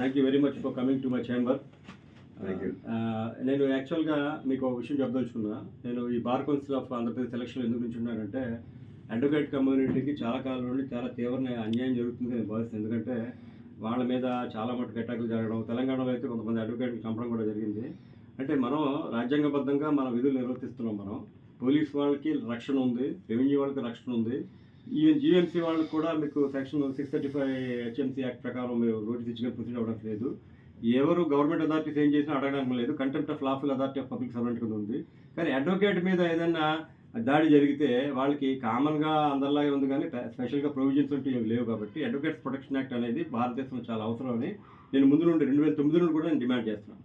Thank you very much for coming to my chamber నేను యాక్చువల్గా మీకు ఒక విషయం చెప్పదలుచుకున్నా. నేను ఈ bar council of Andhra Pradesh selection ఎందుకు నుంచున్నానంటే అడ్వకేట్ కమ్యూనిటీకి చాలా కాలం నుండి చాలా తీవ్రమైన అన్యాయం జరుగుతుంది నేను భావిస్తాను ఎందుకంటే వాళ్ళ మీద చాలా మటుకు అటాకులు జరగడం తెలంగాణలో అయితే కొంతమంది అడ్వకేట్లు చంపడం కూడా జరిగింది. అంటే మనం రాజ్యాంగబద్ధంగా మన విధులు నిర్వర్తిస్తున్నాం మనం. పోలీస్ వాళ్ళకి రక్షణ ఉంది రెవెన్యూ వాళ్ళకి రక్షణ ఉంది. ఈవెన్ జిఎంసీ వాళ్ళకి కూడా మీకు section six thirty five HMC act ప్రకారం మీరు రోజు ఇచ్చిన ప్రొసీడ్ అవ్వడం లేదు. ఎవరు గవర్నమెంట్ అథారిటీస్ ఏం చేసినా అడగడానికి లేదు. Contempt of lawful authority of public servant కింద ఉంది. కానీ అడ్వకేట్ మీద ఏదైనా దాడి జరిగితే వాళ్ళకి కామన్గా అందరిలాగే ఉంది కానీ స్పెషల్గా ప్రొవిజన్స్ ఉంటే ఏమి లేవు కాబట్టి అడ్వకేట్స్ ప్రొటెక్షన్ యాక్ట్ అనేది భారతదేశంలో చాలా అవసరం అని నేను ముందు నుండి రెండు వేల తొమ్మిది నుండి కూడా నేను డిమాండ్ చేస్తున్నాను.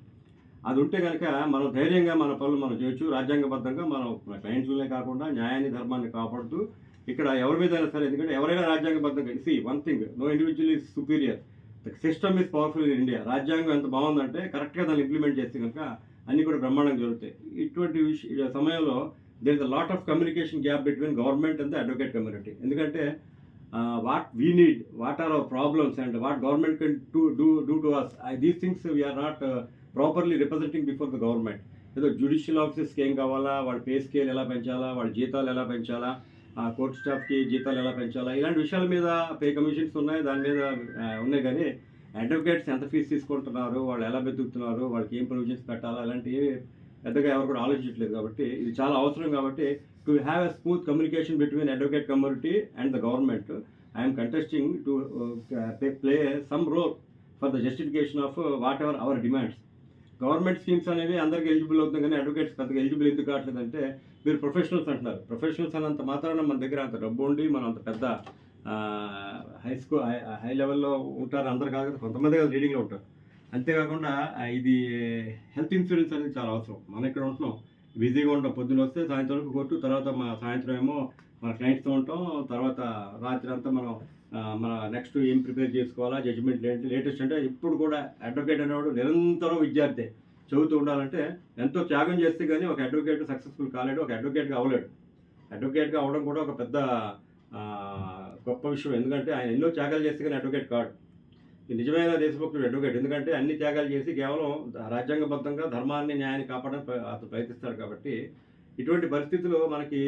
అది ఉంటే కనుక మనం ధైర్యంగా మన పనులు మనం చేయొచ్చు. రాజ్యాంగబద్ధంగా మనం మన క్లయింట్లనే కాకుండా న్యాయాన్ని ధర్మాన్ని కాపాడుతూ ఇక్కడ ఎవరి మీద అయినా సరే ఎందుకంటే ఎవరైనా రాజ్యాంగబద్ధంగా see one thing no individual is superior the system is powerful in India రాజ్యాంగం ఎంత బాగుందంటే కరెక్ట్గా దాన్ని ఇంప్లిమెంట్ చేస్తే కనుక అన్నీ కూడా బ్రహ్మాండంగా జరుగుతాయి. ఇటువంటి విషయ సమయంలో there is a lot of communication gap between government and the advocate community ఎందుకంటే what we need what are our problems and what government can to do do to us these things we are not properly representing before the government ఏదో judicial ఆఫీసెస్కి ఏం కావాలా వాళ్ళ pay scale ఎలా పెంచాలా వాళ్ళ జీతాలు ఎలా పెంచాలా కోర్ట్ స్టాఫ్కి జీతాలు ఎలా పెంచాలా? ఇలాంటి విషయాల మీద పే కమిషన్స్ ఉన్నాయి దాని మీద ఉన్నాయి కానీ అడ్వకేట్స్ ఎంత ఫీజు తీసుకుంటున్నారు వాళ్ళు ఎలా బతుకుతున్నారు వాళ్ళకి ఏం ప్రొవిజన్స్ పెట్టాలా అలాంటివి పెద్దగా ఎవరు కూడా ఆలోచించట్లేదు కాబట్టి ఇది చాలా అవసరం కాబట్టి to have a smooth communication between advocate community and the government I'm contesting to play some role for the justification of whatever our demands government schemes అనేవి అందరికీ ఎలిజిబుల్ అవుతుంది కానీ అడ్వకేట్స్ పెద్దగా ఎలిజిబుల్ ఎందుకు కావట్లేదంటే మీరు ప్రొఫెషనల్స్ అంటున్నారు. ప్రొఫెషనల్స్ అన్నంత మాత్రాన మన దగ్గర అంత డబ్బు ఉండి మనం అంత పెద్ద హై స్కూల్ హై లెవెల్లో ఉంటారు అందరు కాదు కొంతమంది కదా రీడింగ్లో ఉంటారు. అంతేకాకుండా ఇది హెల్త్ ఇన్సూరెన్స్ అనేది చాలా అవసరం. మనం ఇక్కడ ఉంటున్నాం. బిజీగా ఉంటాం పొద్దున్న వస్తే సాయంత్రం వరకు కొట్టు తర్వాత మా సాయంత్రం ఏమో మన క్లయింట్స్తో ఉంటాం. తర్వాత రాత్రి అంతా మనం మన నెక్స్ట్ ఏం ప్రిపేర్ చేసుకోవాలా జడ్జిమెంట్ లేటెస్ట్ అంటే ఇప్పుడు కూడా అడ్వకేట్ అనేవాడు నిరంతరం విద్యార్థి. చదువుతూ ఉండాలంటే ఎంతో త్యాగం చేస్తే కానీ ఒక అడ్వకేట్ సక్సెస్ఫుల్ కాలేడు ఒక అడ్వకేట్గా అవ్వలేడు అడ్వకేట్గా అవ్వడం కూడా ఒక పెద్ద గొప్ప విషయం. ఎందుకంటే ఆయన ఎన్నో త్యాగాలు చేస్తే కానీ అడ్వకేట్ కాడు. నిజమైన దేశభక్తుడు అడ్వకేట్ ఎందుకంటే అన్ని త్యాగాలు చేసి కేవలం రాజ్యాంగబద్ధంగా ధర్మాన్ని న్యాయాన్ని కాపాడడానికి అతను ప్రయత్నిస్తాడు కాబట్టి ఇటువంటి పరిస్థితుల్లో మనకి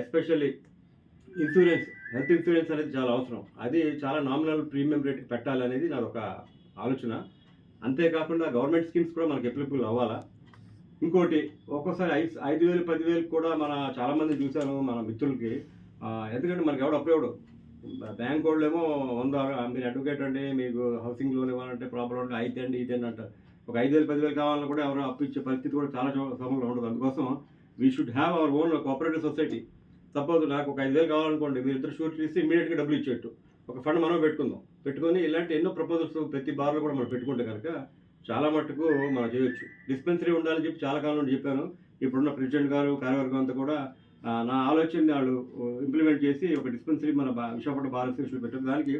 ఎస్పెషల్లీ ఇన్సూరెన్స్ హెల్త్ ఇన్సూరెన్స్ అనేది చాలా అవసరం. అది చాలా నామినల్ ప్రీమియం రేట్కి పెట్టాలనేది నాది ఒక ఆలోచన. అంతేకాకుండా గవర్నమెంట్ స్కీమ్స్ కూడా మనకి అప్లికబుల్ అవ్వాలా? ఇంకోటి ఒక్కోసారి ఐదు ఐదు వేలు పదివేలు కూడా మన చాలామంది చూశాను మన మిత్రులకి. ఎందుకంటే మనకి ఎవడు అప్పేవాడు బ్యాంక్ వాళ్ళు ఏమో వంద మీరు అడ్వకేట్ అండి మీకు హౌసింగ్ లోన్ ఇవ్వాలంటే ప్రాబ్లం అంటే అయితే అండి ఇది అంట ఒక ఐదు వేలు పదివేలు కావాలన్నా కూడా ఎవరు అప్పు ఇచ్చే పరిస్థితి కూడా చాలా సమయంలో ఉండదు. అందుకోసం we should have our own cooperative society suppose నాకు ఒక ఐదు వేలు కావాలనుకోండి మీరు ఇద్దరు షూరిటీ చేసి ఇమీడియట్గా డబ్బులు ఇచ్చేట్టు. ఒక ఫండ్ మనం పెట్టుకుందాం. పెట్టుకొని ఇలాంటి ఎన్నో ప్రపోజల్స్ ప్రతి బార్లో కూడా మనం పెట్టుకుంటే కనుక చాలా మట్టుకు మనం చేయొచ్చు. డిస్పెన్సరీ ఉండాలని చెప్పి చాలా కాలం నుండి చెప్పాను. ఇప్పుడున్న ప్రెసిడెంట్ గారు కార్యవర్గం అంతా కూడా నా ఆలోచనని వాళ్ళు ఇంప్లిమెంట్ చేసి ఒక డిస్పెన్సరీ మన విశాఖపట్నం భారతదేశంలో శిక్షలు పెట్టారు. దానికి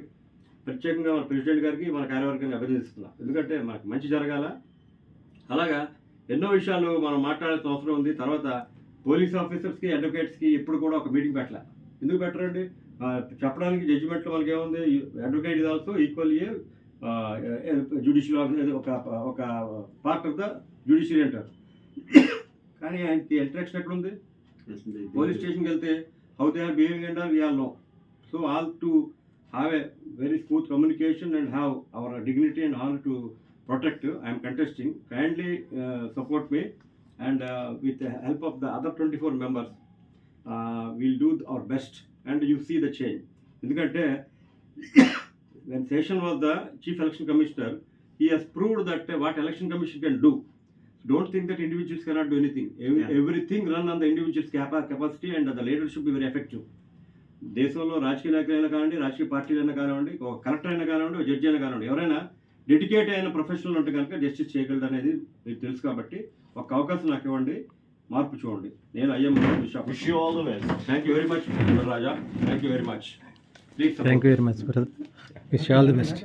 ప్రత్యేకంగా మన ప్రెసిడెంట్ గారికి మన కార్యవర్గాన్ని అభినందిస్తున్నాం. ఎందుకంటే మనకు మంచి జరగాల. అలాగా ఎన్నో విషయాలు మనం మాట్లాడాల్సిన అవసరం ఉంది. తర్వాత పోలీస్ ఆఫీసర్స్కి అడ్వకేట్స్కి ఎప్పుడు కూడా ఒక మీటింగ్ పెట్టాల. ఎందుకు పెట్టరండి? చెప్పడానికి జడ్జిమెంట్లో మనకి ఏముంది అడ్వకేట్ ఇది ఆల్సో ఈక్వల్లీ జ్యుడిషియల్ ఆఫీసర్ ఒక ఒక పార్ట్ ఆఫ్ ద జ్యుడిషియరీ అంటారు. కానీ ఆయనకి ఇంట్రాక్షన్ ఎక్కడుంది? పోలీస్ స్టేషన్కి వెళ్తే how they are behaving and are we all know so all to have a very smooth communication and have our dignity and honour to protect I'm contesting kindly support me and with help of the other twenty four members we'll do our best and you see the change ఎందుకంటే when Seshan was the chief election commissioner he has proved that what election commission can do don't think that individuals cannot do anything everything run on the individuals capacity and the leadership very effective దేశంలో రాజకీయ నాయకులైనా కానివ్వండి రాజకీయ పార్టీలు అయినా కానివ్వండి ఒక collector అయినా కానివ్వండి ఒక జడ్జి అయినా కానివ్వండి ఎవరైనా డెడికేట్ అయిన ప్రొఫెషనల్ ఉంటే కనుక జస్టిస్ చేయగలదు అనేది మీకు తెలుసు కాబట్టి ఒక అవకాశం నాకు ఇవ్వండి. మార్పు చూడండి నేను అయ్యం Wish you all the best. Thank you very much Raja thank you very much please thank you very much brother wish all the best